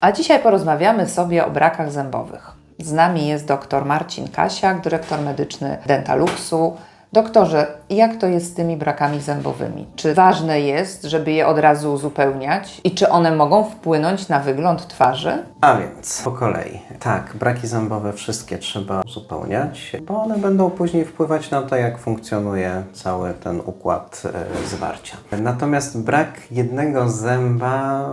A dzisiaj porozmawiamy sobie o brakach zębowych. Z nami jest dr Marcin Kasiak, dyrektor medyczny Dentaluxu. Doktorze, jak to jest z tymi brakami zębowymi? Czy ważne jest, żeby je od razu uzupełniać i czy one mogą wpłynąć na wygląd twarzy? A więc po kolei. Tak, braki zębowe wszystkie trzeba uzupełniać, bo one będą później wpływać na to, jak funkcjonuje cały ten układ e, zwarcia. Natomiast brak jednego zęba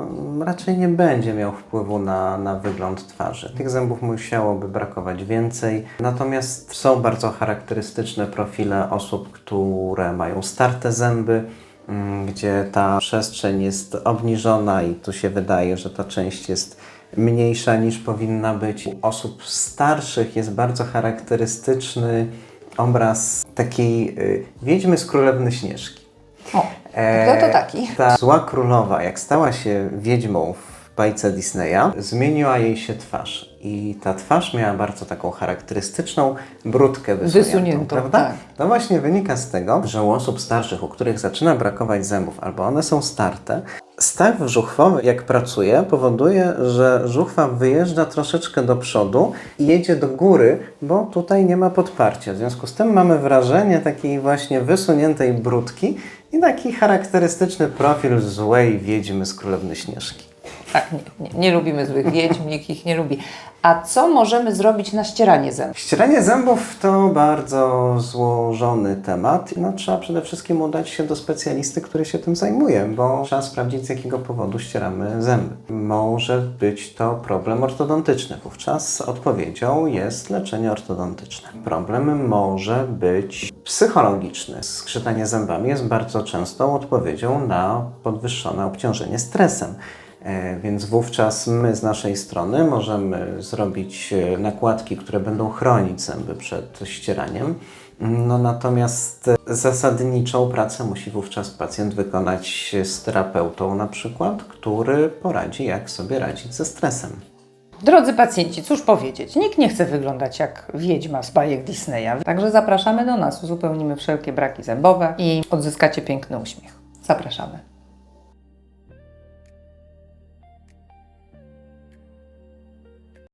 raczej nie będzie miał wpływu na, na wygląd twarzy. Tych zębów musiałoby brakować więcej. Natomiast są bardzo charakterystyczne profile osób, które mają starte zęby mm, gdzie ta przestrzeń jest obniżona i tu się wydaje, że ta część jest mniejsza niż powinna być. U osób starszych jest bardzo charakterystyczny obraz takiej y, wiedźmy z Królewny Śnieżki. O, kto to taki? Ta zła królowa, jak stała się wiedźmą w bajce Disneya, zmieniła jej się twarz. I ta twarz miała bardzo taką charakterystyczną brudkę wysuniętą, Wysuniętą, prawda? tak. To właśnie wynika z tego, że u osób starszych, u których zaczyna brakować zębów, albo one są starte, staw żuchwowy, jak pracuje, powoduje, że żuchwa wyjeżdża troszeczkę do przodu i jedzie do góry, bo tutaj nie ma podparcia. W związku z tym mamy wrażenie takiej właśnie wysuniętej brudki i taki charakterystyczny profil złej wiedźmy z Królewny Śnieżki. Tak, nie, nie, nie lubimy złych wiedźm, nikt ich nie lubi. A co możemy zrobić na ścieranie zębów? Ścieranie zębów to bardzo złożony temat. No, trzeba przede wszystkim udać się do specjalisty, który się tym zajmuje, bo trzeba sprawdzić, z jakiego powodu ścieramy zęby. Może być to problem ortodontyczny. Wówczas odpowiedzią jest leczenie ortodontyczne. Problem może być psychologiczny. Skrzytanie zębami jest bardzo częstą odpowiedzią na podwyższone obciążenie stresem. E, Więc wówczas my z naszej strony możemy zrobić e, nakładki, które będą chronić zęby przed ścieraniem. No natomiast e, zasadniczą pracę musi wówczas pacjent wykonać z terapeutą na przykład, który poradzi jak sobie radzić ze stresem. Drodzy pacjenci, cóż powiedzieć, nikt nie chce wyglądać jak wiedźma z bajek Disneya. Także zapraszamy do nas, uzupełnimy wszelkie braki zębowe i odzyskacie piękny uśmiech. Zapraszamy.